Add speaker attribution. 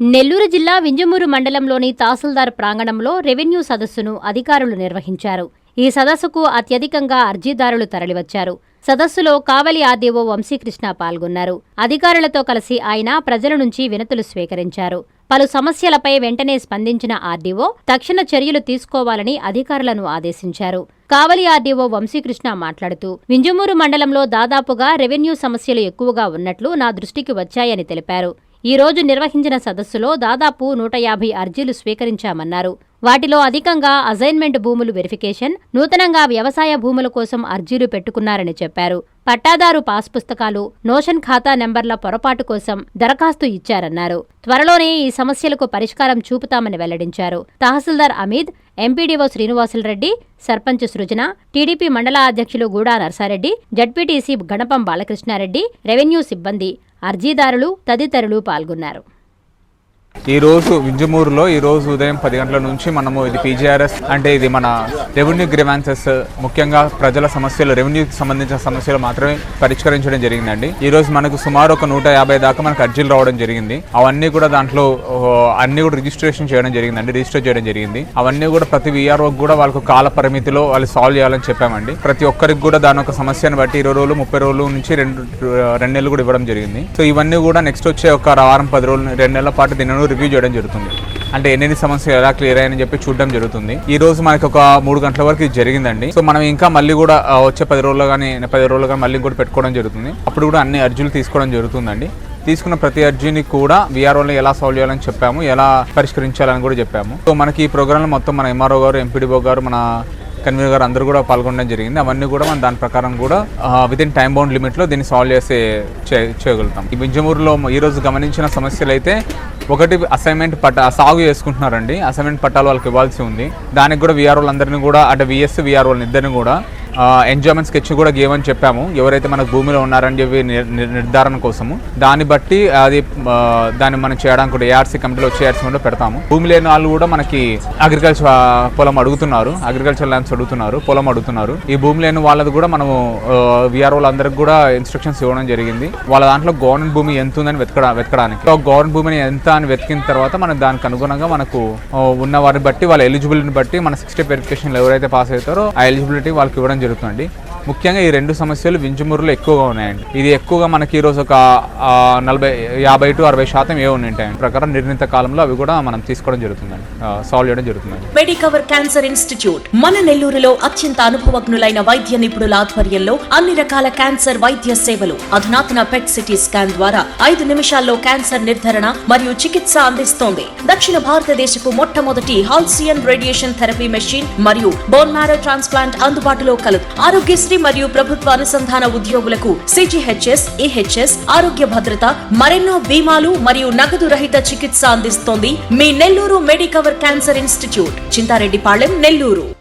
Speaker 1: నెల్లూరు జిల్లా వింజమూరు మండలంలోని తహసీల్దార్ ప్రాంగణంలో రెవెన్యూ సదస్సును అధికారులు నిర్వహించారు. ఈ సదస్సుకు అత్యధికంగా అర్జీదారులు తరలివచ్చారు. సదస్సులో కావలి ఆర్డీఓ వంశీకృష్ణ పాల్గొన్నారు. అధికారులతో కలిసి ఆయన ప్రజల నుంచి వినతులు స్వీకరించారు. పలు సమస్యలపై వెంటనే స్పందించిన ఆర్డీఓ తక్షణ చర్యలు తీసుకోవాలని అధికారులను ఆదేశించారు. కావలి ఆర్డీఓ వంశీకృష్ణ మాట్లాడుతూ వింజమూరు మండలంలో దాదాపుగా రెవెన్యూ సమస్యలు ఎక్కువగా ఉన్నట్లు నా దృష్టికి వచ్చాయని తెలిపారు. ఈ రోజు నిర్వహించిన సదస్సులో దాదాపు నూట యాభై అర్జీలు స్వీకరించామన్నారు. వాటిలో అధికంగా అసైన్మెంట్ భూములు వెరిఫికేషన్ నూతనంగా వ్యవసాయ భూముల కోసం అర్జీలు పెట్టుకున్నారని చెప్పారు. పట్టాదారు పాస్ పుస్తకాలు నోషన్ ఖాతా నెంబర్ల పొరపాటు కోసం దరఖాస్తు ఇచ్చారన్నారు. త్వరలోనే ఈ సమస్యలకు పరిష్కారం చూపుతామని వెల్లడించారు. తహసీల్దార్ అమీద్ ఎంపీడీఓ శ్రీనివాసులరెడ్డి సర్పంచ్ సృజన టీడీపీ మండల అధ్యక్షులు గూడా నర్సారెడ్డి జడ్పీటీసీ గణపం బాలకృష్ణారెడ్డి రెవెన్యూ సిబ్బంది అర్జీదారులు తదితరులు పాల్గొన్నారు.
Speaker 2: ఈ రోజు వింజమూరులో ఈ రోజు ఉదయం పది గంటల నుంచి మనము ఇది పీజీఆర్ఎస్ అంటే ఇది మన రెవెన్యూ గ్రివాన్సెస్ ముఖ్యంగా ప్రజల సమస్యలు రెవెన్యూకి సంబంధించిన సమస్యలు మాత్రమే పరిష్కరించడం జరిగిందండి. ఈ రోజు మనకు సుమారు ఒక నూట యాభై దాకా మనకు అర్జీలు రావడం జరిగింది. అవన్నీ కూడా దాంట్లో అన్నీ అన్ని కూడా రిజిస్ట్రేషన్ చేయడం జరిగిందండి రిజిస్టర్ చేయడం జరిగింది. అవన్నీ కూడా ప్రతి విఆర్ఓ కూడా వాళ్ళకు కాల పరిమితిలో వాళ్ళు సాల్వ్ చేయాలని చెప్పామండి. ప్రతి ఒక్కరికి కూడా దాని ఒక సమస్యను బట్టి ఇరవై రోజులు ముప్పై రోజులు నుంచి రెండు రెండు నెలలు కూడా ఇవ్వడం జరిగింది. సో ఇవన్నీ కూడా నెక్స్ట్ వచ్చే ఒక వారం పది రోజులు రెండు నెలల పాటు దీనిని రివ్యూ చేయడం జరుగుతుంది. అంటే ఎన్ని సమస్యలు ఎలా క్లియర్ అయ్యాయని చెప్పి చూడడం జరుగుతుంది. ఈ రోజు మనకి ఒక మూడు గంటల వరకు ఇది జరిగిందండి. సో మనం ఇంకా మళ్ళీ కూడా వచ్చే పది రోజుల్లో కానీ పది రోజులు కానీ మళ్ళీ కూడా పెట్టుకోవడం జరుగుతుంది. అప్పుడు కూడా అన్ని అర్జీలు తీసుకోవడం జరుగుతుందండి. తీసుకున్న ప్రతి అర్జీని కూడా విఆర్ఓలో ఎలా సాల్వ్ చేయాలని చెప్పాము ఎలా పరిష్కరించాలని కూడా చెప్పాము. సో మనకి ఈ ప్రోగ్రాంలో మొత్తం మన ఎంఆర్ఓ గారు ఎంపీడీఓ గారు మన కన్వీనర్ గారు అందరూ కూడా పాల్గొనడం జరిగింది. అవన్నీ కూడా మనం దాని ప్రకారం కూడా విత్ ఇన్ టైం బౌండ్ లిమిట్లో దీన్ని సాల్వ్ చేసే చేయగలుగుతాం. ఈ బింజమూరులో ఈ రోజు గమనించిన సమస్యలు అయితే ఒకటి అసైన్మెంట్ పట్ట సాగు చేసుకుంటున్నారండి. అసైన్మెంట్ పట్టాలు వాళ్ళకి ఇవ్వాల్సి ఉంది. దానికి కూడా విఆర్ఓలు అందరినీ కూడా అంటే విఎస్ విఆర్ఓలు ఇద్దరిని కూడా ఎంజాయ్మెంట్ స్కెచ్ కూడా గేమని చెప్పాము. ఎవరైతే మనకు భూమిలో ఉన్నారని చెప్పి నిర్- నిర్ధారణ కోసము. దాన్ని బట్టి అది దాన్ని మనం చేయడానికి కూడా ఏఆర్సీ కమిటీలో వచ్చే ఏఆర్సీ కూడా పెడతాము. భూమి లేని వాళ్ళు కూడా మనకి అగ్రికల్చర్ పొలం అడుగుతున్నారు. అగ్రికల్చర్ ల్యాండ్స్ అడుగుతున్నారు పొలం అడుగుతున్నారు. ఈ భూమి లేని వాళ్ళది కూడా మనము విఆర్ఓలు అందరికి కూడా ఇన్స్ట్రక్షన్స్ ఇవ్వడం జరిగింది. వాళ్ళ దాంట్లో గవర్నమెంట్ భూమి ఎంత ఉందని వెతకడా వెతకడానికి. గవర్నమెంట్ భూమిని ఎంత అని వెతికిన తర్వాత మనం దానికి అనుగుణంగా మనకు ఉన్న వారిని బట్టి వాళ్ళ ఎలిజిబిలిటీని బట్టి మన సిక్స్టీ వెరిఫికేషన్ ఎవరైతే పాస్ అవుతారో ఆ ఎలిజిబిలిటీ వాళ్ళకి ఇవ్వడం జరుగుతుందండి. ముఖ్యంగా ఈ రెండు సమస్యలు వింజమూరులో ఎక్కువగా ఉన్నాయండి. ఇది ఎక్కువగా మనకి ఈరోజు ఒక నలభై యాభై టు అరవై శాతం ఏ ఉంటాయండి ప్రకారం నిర్ణీత కాలంలో అవి కూడా మనం తీసుకోవడం జరుగుతుందండి. సాల్వ్ చేయడం జరుగుతుంది
Speaker 3: మెడికవర్ క్యాన్సర్ ఇన్స్టిట్యూట్ మన నెల్లూరులో అత్యంత అనుభవజ్ఞులైన వైద్య నిపుణుల ఆధ్వర్యంలో అన్ని రకాల క్యాన్సర్ వైద్య సేవలు అధునాతన పెట్ సిటీ స్కాన్ ద్వారా ఐదు నిమిషాల్లో క్యాన్సర్ నిర్ధారణ మరియు చికిత్స అందిస్తోంది. దక్షిణ భారతదేశపు మొట్టమొదటి హాల్సియన్ రేడియేషన్ థెరపీ మెషిన్ మరియు బోన్ మ్యారో ట్రాన్స్ప్లాంట్ అందుబాటులో కలదు. ఆరోగ్యశ్రీ మరియు ప్రభుత్వ అనుసంధాన ఉద్యోగులకు సిజిహెచ్ఎస్ ఏహెచ్ఎస్ ఆరోగ్య భద్రత మరెన్నో బీమాలు మరియు నగదు రహిత చికిత్స అందిస్తోంది మీ Nellore Medicover cancer institute. Chintareddypalem Nellore.